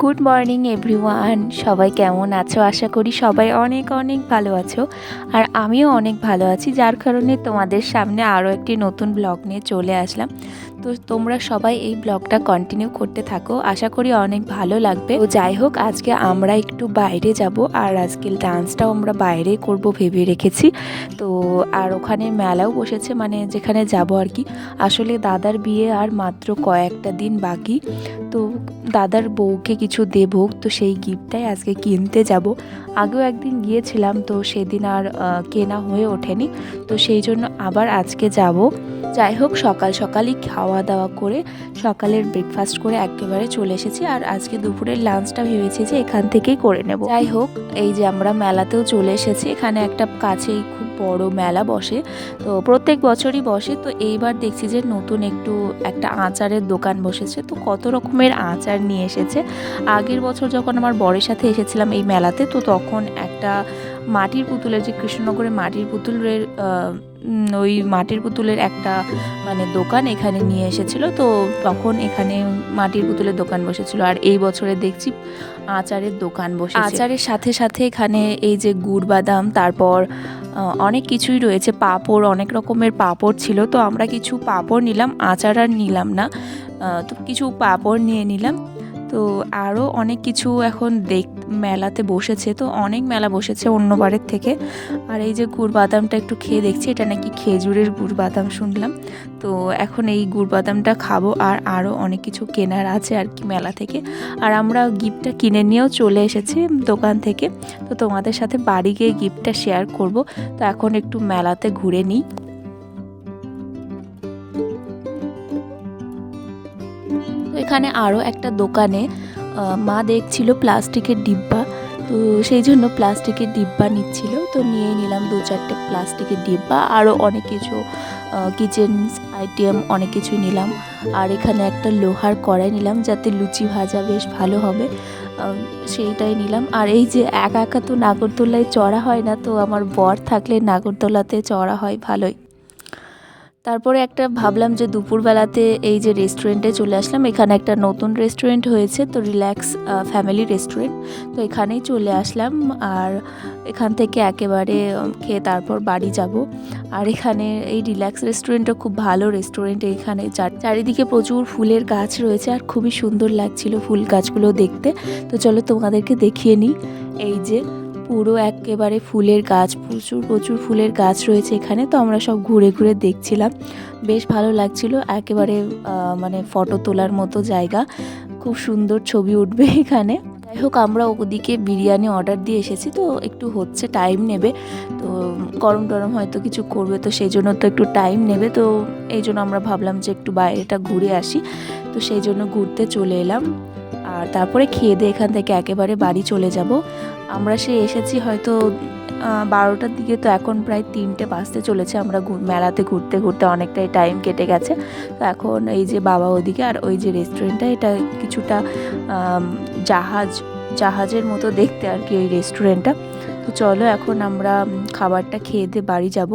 Good morning everyone সবাই কেমন আছো? আশা করি সবাই অনেক অনেক ভালো আছো। আর আমিও অনেক ভালো আছি, যার কারণে তোমাদের সামনে আরও একটি নতুন ব্লগ নিয়ে চলে আসলাম। তো তোমরা সবাই এই ব্লগটা কন্টিনিউ করতে থাকো। আশা করি অনেক ভালো লাগবে। তো যাই হোক, আজকে আমরা একটু বাইরে যাব আর আজকে ডান্সটাও আমরা বাইরে করব ভেবে রেখেছি। তো আর ওখানে মেলাও বসেছে মানে যেখানে যাব আর কি। আসলে দাদার বিয়ে আর মাত্র কয়েকটা দিন বাকি। তো দাদার বউকে কিছু দেব, তো সেই গিফটটাই আজকে কিনতে যাব। আগেও একদিন গিয়েছিলাম, তো সেদিন আর কেনা হয়ে ওঠেনি। তো সেই জন্য আবার আজকে যাব। যাই হোক, সকাল সকালই খাওয়া দাওয়া করে সকালের ব্রেকফাস্ট করে একেবারে চলে এসেছি আর আজকে দুপুরের লাঞ্চটা ভেবেছি যে এখান থেকেই করে নেব। যাই হোক, এই যে আমরা মেলাতেও চলে এসেছি, এখানে একটা কাছেই খুব বড় মেলা বসে। তো প্রত্যেক বছরই বসে, তো এইবার দেখছি যে নতুন একটু একটা আচারের দোকান বসেছে। তো কত রকমের আচার নিয়ে এসেছে। আগের বছর যখন আমার বরের সাথে এসেছিলাম এই মেলাতে, তো তখন একটা মাটির পুতুলের যে কৃষ্ণনগরের মাটির পুতুলের ওই মাটির পুতুলের একটা মানে দোকান এখানে নিয়ে এসেছিল। তো তখন এখানে মাটির পুতুলের দোকান বসেছিল। আর এই বছরে দেখছি আচারের দোকান বসে আচারের সাথে সাথে এখানে এই যে গুড় বাদাম তারপর অনেক কিছুই রয়েছে। পাঁপড়, অনেক রকমের পাঁপড় ছিল। তো আমরা কিছু পাঁপড় নিলাম, আচার আর নিলাম না। তো কিছু পাঁপড় নিয়ে নিলাম। তো আরও অনেক কিছু এখন দেখ, মেলাতে বসেছে, তো অনেক মেলা বসেছে অন্যবারের থেকে। আর এই যে গুড় বাদামটা একটু খেয়ে দেখছি, এটা নাকি খেজুরের গুড় বাদাম শুনলাম। তো এখন এই গুড় বাদামটা খাব আর আরও অনেক কিছু কেনার আছে আর কি মেলা থেকে। আর আমরা গিফটটা কিনে নিয়েও চলে এসেছি দোকান থেকে। তো তোমাদের সাথে বাড়ি গিয়ে গিফটটা শেয়ার করব। তো এখন একটু মেলাতে ঘুরে নিই। তো এখানে আরও একটা দোকানে মা দেখছিল প্লাস্টিকের ডিব্বা, তো সেই জন্য প্লাস্টিকের ডিব্বা নিচ্ছিল, তো নিয়ে নিলাম দু চারটে প্লাস্টিকের ডিব্বা আরও অনেক কিছু কিচেন আইটেম অনেক কিছু নিলাম, আর এখানে একটা লোহার কড়াই নিলাম যাতে লুচি ভাজা বেশ ভালো হবে সেইটাই নিলাম, আর এই যে একা একা তো নাগরদোলায় চড়া হয় না, তো আমার বর থাকলে নাগরদোলাতে চড়া হয় ভালোই। তারপরে একটা ভাবলাম যে দুপুরবেলাতে এই যে রেস্টুরেন্টে চলে আসলাম, এখানে একটা নতুন রেস্টুরেন্ট হয়েছে, তো রিল্যাক্স ফ্যামিলি রেস্টুরেন্ট তো এখানেই চলে আসলাম। আর এখান থেকে একেবারে খেয়ে তারপর বাড়ি যাব। আর এখানে এই রিল্যাক্স রেস্টুরেন্টটা খুব ভালো রেস্টুরেন্ট এখানে। চার- চারিদিকে প্রচুর ফুলের গাছ রয়েছে, আর খুবই সুন্দর লাগছিল ফুল গাছগুলো দেখতে। তো চলো তোমাদেরকে দেখিয়ে নিই। এই যে পুরো একেবারে ফুলের গাছ, প্রচুর প্রচুর ফুলের গাছ রয়েছে এখানে। তো আমরা সব ঘুরে ঘুরে দেখছিলাম। বেশ ভালো লাগছিল, একেবারে মানে ফটো তোলার মতো জায়গা। খুব সুন্দর ছবি উঠবে এখানে। যাই হোক, আমরা ওদিকে বিরিয়ানি অর্ডার দিয়ে এসেছি, তো একটু হচ্ছে টাইম নেবে। তো গরম টরম হয়তো কিছু করবে, তো সেই জন্য তো একটু টাইম নেবে। তো এই জন্য আমরা ভাবলাম যে একটু বাইরেটা ঘুরে আসি। তো সেই জন্য ঘুরতে চলে এলাম। আর তারপরে খেয়ে দিয়ে এখান থেকে একেবারে বাড়ি চলে যাব। আমরা সে এসেছি হয়তো বারোটার দিকে তো এখন প্রায় তিনটে বাজতে চলেছে, আমরা মেলাতে ঘুরতে ঘুরতে অনেকটাই টাইম কেটে গেছে। তো এখন এই যে বাবা ওদিকে আর ওই যে রেস্টুরেন্টটা এটা কিছুটা জাহাজ, জাহাজের মতো দেখতে আর কি ওই রেস্টুরেন্টটা তো চলো এখন আমরা খাবারটা খেয়ে দিয়ে বাড়ি যাব।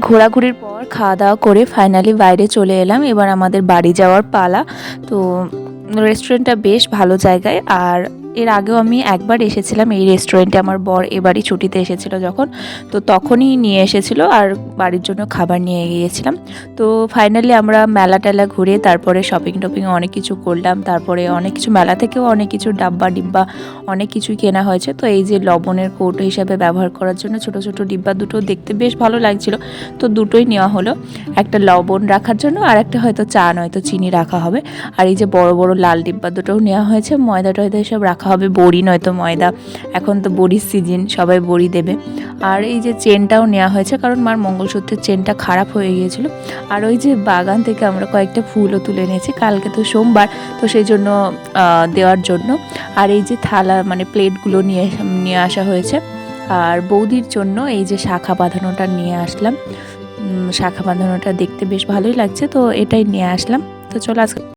ঘোরাঘুরির পর খাওয়া দাওয়া করে ফাইনালি বাইরে চলে এলাম। এবার আমাদের বাড়ি যাওয়ার পালা। তো রেস্টুরেন্টটা বেশ ভালো জায়গায়। আর এর আগেও আমি একবার এসেছিলাম এই রেস্টুরেন্টে আমার বর এবারই ছুটিতে এসেছিল যখন। তো তখনই নিয়ে এসেছিল আর বাড়ির জন্য খাবার নিয়ে গিয়েছিলাম। তো ফাইনালি আমরা মেলা টেলা ঘুরে তারপরে শপিং টপিং অনেক কিছু করলাম। তারপরে অনেক কিছু, মেলা থেকেও অনেক কিছু ডাব্বা ডিব্বা অনেক কিছুই কেনা হয়েছে। তো এই যে লবণের কৌটো হিসাবে ব্যবহার করার জন্য ছোট ছোট ডিব্বা দুটো দেখতে বেশ ভালো লাগছিল। তো দুটোই নেওয়া হলো। একটা লবণ রাখার জন্য আর একটা হয়তো চা, নয়তো চিনি রাখা হবে। আর এই যে বড় বড় লাল ডিব্বা দুটোও নেওয়া হয়েছে। ময়দা টয়দা এসব রাখা হবে বড়ি, নয়তো ময়দা। এখন তো বড়ির সিজন সবাই বড়ি দেবে। আর এই যে চেনটাও নেওয়া হয়েছে, কারণ মার মঙ্গলসূত্রের চেনটা খারাপ হয়ে গিয়েছিল। আর ওই যে বাগান থেকে আমরা কয়েকটা ফুলও তুলে নিয়েছি কালকে তো সোমবার, তো সেই জন্য দেওয়ার জন্য। আর এই যে থালা মানে প্লেটগুলো নিয়ে নিয়ে আসা হয়েছে। আর বৌদির জন্য এই যে শাখা বাঁধানোটা নিয়ে আসলাম। শাখা বাঁধানোটা দেখতে বেশ ভালোই লাগছে, তো এটাই নিয়ে আসলাম। তো চলো আজকে